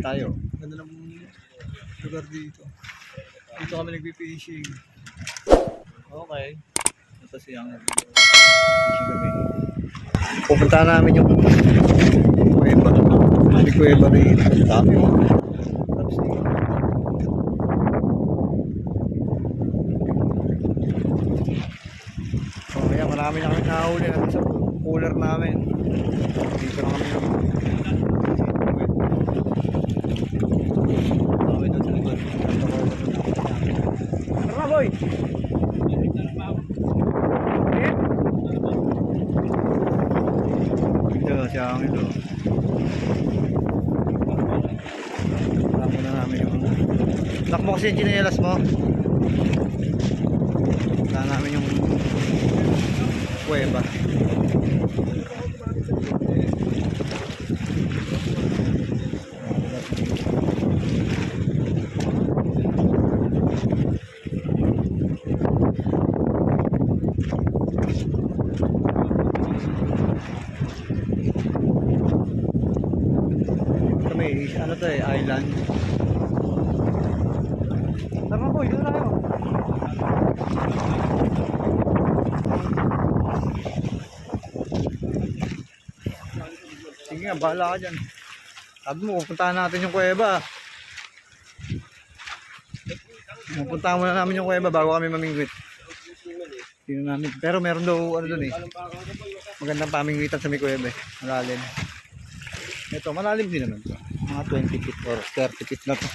tayo. Ganda ng lugar dito. Dito kami nagpi-fishing. Okay. Ito si ang fishing kami. Pupunta namin yung kuweba. May kuweba rin. Ang dami oh. Tapos dito. So, kaya marami na kami nahuli natin sa cooler namin. Dito na kami yung Dami doon sa likod. Tara na, boy! Ito, si Angel. oh. Tama na namin yung... Lock mo kasi yung chinelas mo. Wala namin yung kuweba. Kami, ano to eh, island. Tara boy, doon tayo. Sige nga, bahala ka dyan. Sabi mo, pupuntahan natin yung kuweba. Pupuntahan muna namin yung kuweba bago kami mamingwit. Tingnan namin. Pero meron daw, ano dun eh. Magandang pamingwitan sa may kuweba eh. Malalim. Ito, malalim din naman to. Mga 20 feet or 30 feet na to.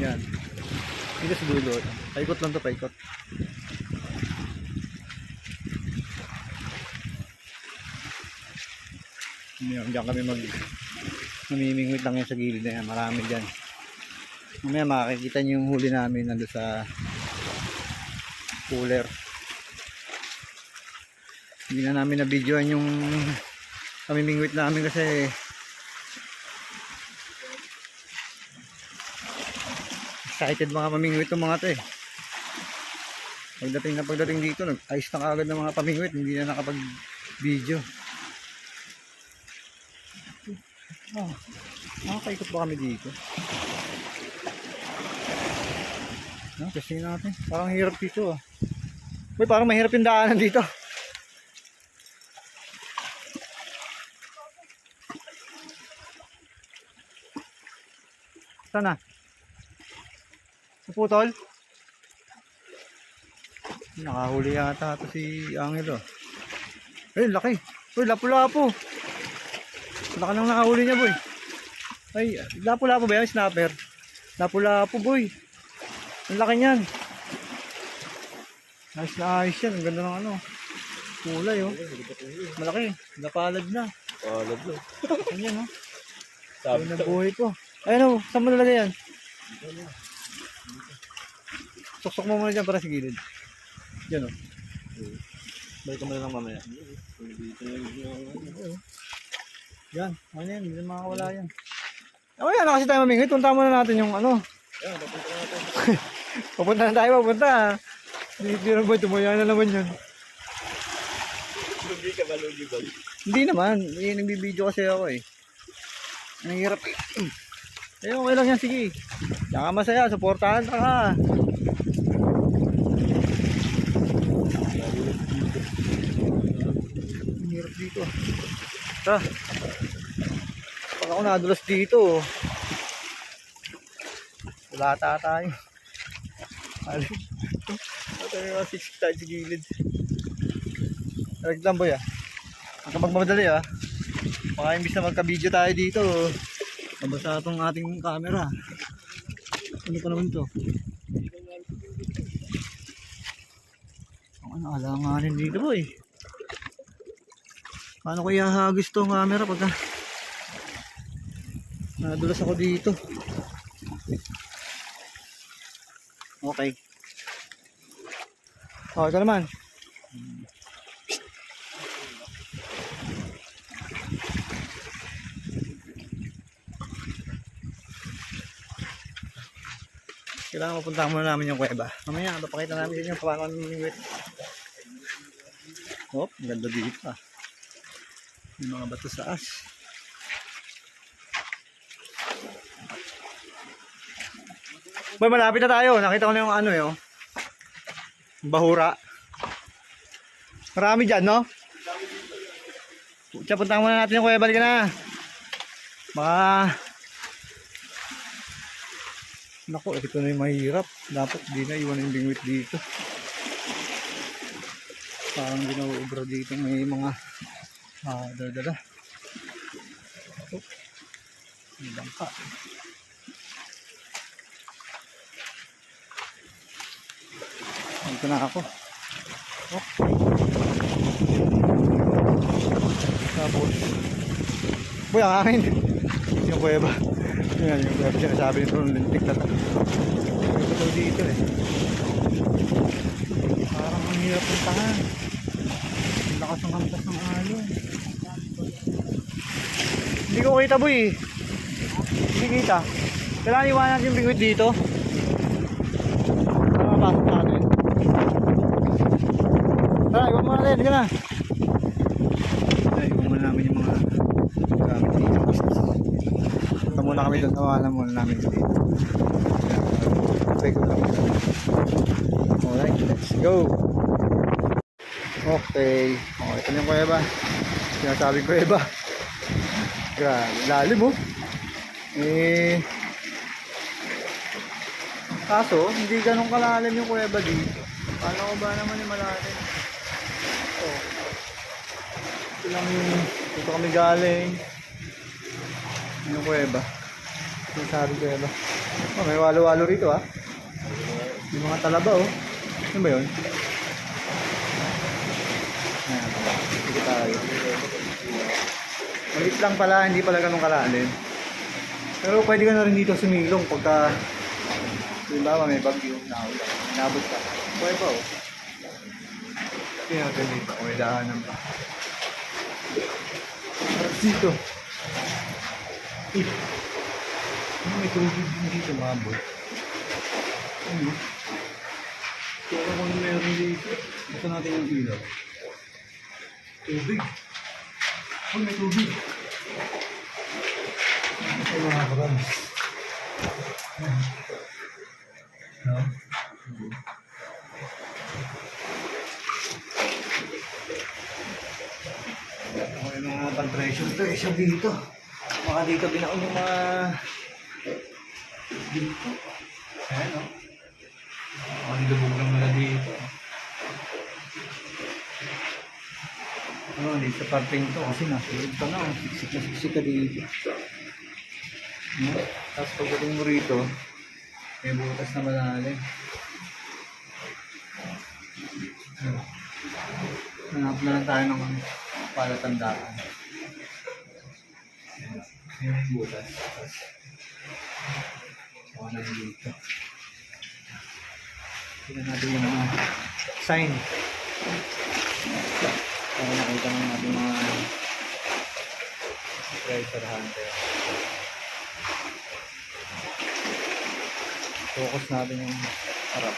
Yan. Dito sa dulo. Paikot lang to, paikot. Yan, diyan kami mag namimingwit lang yan sa gilid na yan. Marami dyan. Mamaya makikita niyo yung huli namin nando sa cooler. Hindi na namin na-videoan yung namimingwit namin kasi excited mga pamingwit ng mga to eh. Pagdating na pagdating dito, nag-ayos na kagad ng mga pamingwit, hindi na nakapag-video. Oh, nakakaikot ba kami dito? No, kasi natin. Parang hirap dito ah. Uy, parang mahirap yung daanan dito. Sana. Naputol? Nakahuli yata ito si Angelo. Ay, laki. Uy, lapu-lapu. Laki nang nakahuli niya, boy. Ay, lapu-lapu ba yan, snapper? Lapu-lapu, boy. Ang laki niyan. Ayos na ayos yan. Ang ganda ng ano. Kulay, oh. Malaki. Napalad na. Palad no. Ayan, oh. Sabi Ay, nabuhay po. Ayun, oh. Saan mo nalagay yan? Suksok mo muna dyan para sa gilid. Yan, oh. Balik mo na lang mamaya. Yan, ano yan, hindi na makakawala yan. Oh, yan, kasi tayo mamingit. Punta muna natin yung ano. Yan, papunta na natin. Papunta na tayo, papunta. Hindi, na boy, tumaya na naman yun. Lugi ka ba, lugi ba? Hindi naman, eh, nagbibideo kasi ako eh. Ang hirap eh. Eh, okay lang yan, sige. Diyan ka masaya, supportahan ka ka. Ang hirap dito. Ta. Pag ako nadulas dito, wala ata tayo. Ito yung mga six tayo sa gilid. Naglang boy ah. Ang kapag mamadali ah. Baka imbis na magka-video tayo dito. Nabasa itong ating camera. Ano pa naman to? Ang ano, alanganin dito boy. Paano ko ihahagis tong camera pagka nadulas ako dito. Okay. Oh, ito naman. Kailangan mapunta muna namin yung kuweba. Mamaya, papakita namin yung paano namimingwit. Oh, ang ganda dito ah. Yung mga bato sa as. Boy, malapit na tayo. Nakita ko na yung ano yun. Bahura. Marami dyan, no? Pucha, puntahan muna natin yung kuya. Balik na. Baka... Naku, ito na yung mahirap. Dapat di na iwan yung bingwit dito. Parang ginauubra dito. May mga... Ah, dala-dala. Oh. May bangka. Dito na ako. Oh. Tapos. Boy, ang akin. Yung kuweba. Yan, yung kuweba sinasabi nito ng lintik na to. Ito dito eh. Parang ang hirap puntahan. Ang lakas ng hampas ng alon. Hindi ko kita boy. Hindi kita. Kailangan iwanan natin yung bingwit dito. Para mapasok natin. Tara, iwan mo natin. Sige na. Tara, iwan muna namin yung mga gamit dito. Punta muna kami doon. Tawanan muna namin dito. Okay, ko lang. Alright, let's go. Okay. Okay, ito yung kuweba. Sinasabing kuweba. Grabe, lalim oh. Eh, kaso, hindi ganun kalalim yung kuweba dito. Kala ko ba naman yung malalim? Oh. Ito lang yung, dito kami galing. Yung kuweba. Yung sabi kuweba. Oh, may walo-walo rito ah. Yung mga talaba oh. Ano ba yun? Ayan. Sige tayo. Maliit lang pala, hindi pala ganun kalalim. Pero pwede ka na rin dito sumilong pagka Halimbawa may bagyo na ulan. Inabot ka. Pwede ba oh? Dito kung may daanan pa. Harap dito. Eh. Ano may tubig din dito mabot? Ano? Kaya kung meron dito. Ito natin yung ilaw. Tubig. Oh, may tubig. Ito mga karams. No? Ako yung mga pan-pressure pressure dito. Baka dito binaon yung mga dito. Ayan o. Baka nilubog lang nila dito. Ano, dito sa parting to kasi nasa loob ka na. oh. Siksik na siksik ka dito. No? Tapos pagdating mo rito, may butas na malalim. Ano? Hanap na lang tayo ng palatandaan. Yung butas. Tapos, Baka na dito. Tingnan natin yung mga sign. Para nakita ng ating mga treasure hunter. Focus natin yung harap.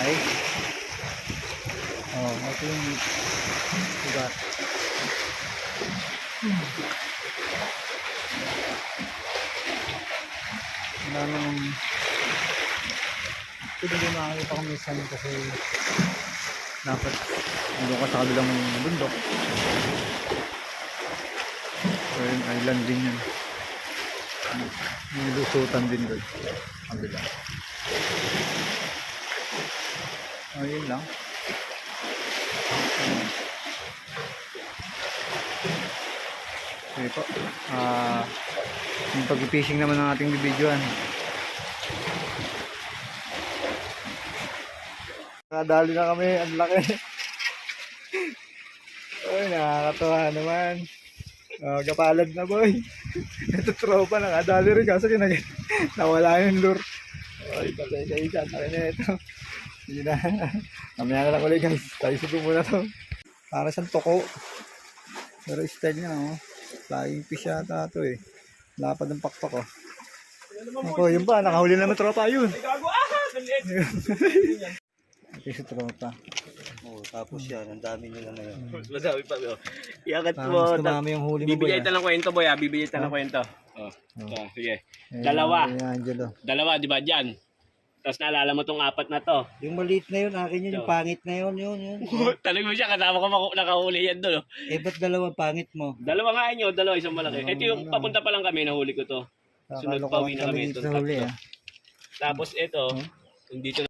Okay. Oh, ito yung lugar. Wala nang ito hindi makakita ko minsan kasi dapat nandun ka sa kabilang bundok. So yun, island din yun. May lusutan din doon. Kabila. Oh, yun lang. Okay po. Ah, yung pag-fishing naman ng ating bibidyoan. Nakadali na kami, ang laki. Ay, nakakatawa naman. Oh, kapalad na boy. Ito tropa, nakadali rin kaso kinag nawala yung lure. Ay, patay kayo dyan. Akin na ito. Sige na. Mamaya na lang ulit guys. Tayo siguro muna to. Para siyang toko. Pero style niya, oh. Flying fish yata ito eh. Lapad ng pakpak, oh. Ako, yun ba? Nakahuli naman tropa yun. Ito yung tropa. Oo, tapos yan, ang dami nila ngayon. Madami pa. Oh. Iangat mo. gusto mami yung huli mo, boy. Bibigay ah. tayo ng kwento, boy. Ah. Bibigay tayo ng kwento. Oh. Oh. Oh, sige. Ayan, Dalawa. Ayan, Angelo. Dalawa, di ba, dyan? Tapos naalala mo tong apat na to. Yung maliit na yun, akin yun, yung pangit na yun, yun, yun. Tanong mo siya, kasama ko maku- nakahuli yan doon. Oh. Eh, ba't dalawang pangit mo? Dalawa nga inyo, dalawa isang malaki. Ito yung papunta pa lang kami, nahuli ko to. Sunod pa, uwi Kakalokohan na kami dito, dito sa huli, tatlo. ah. Tapos ito, yung dito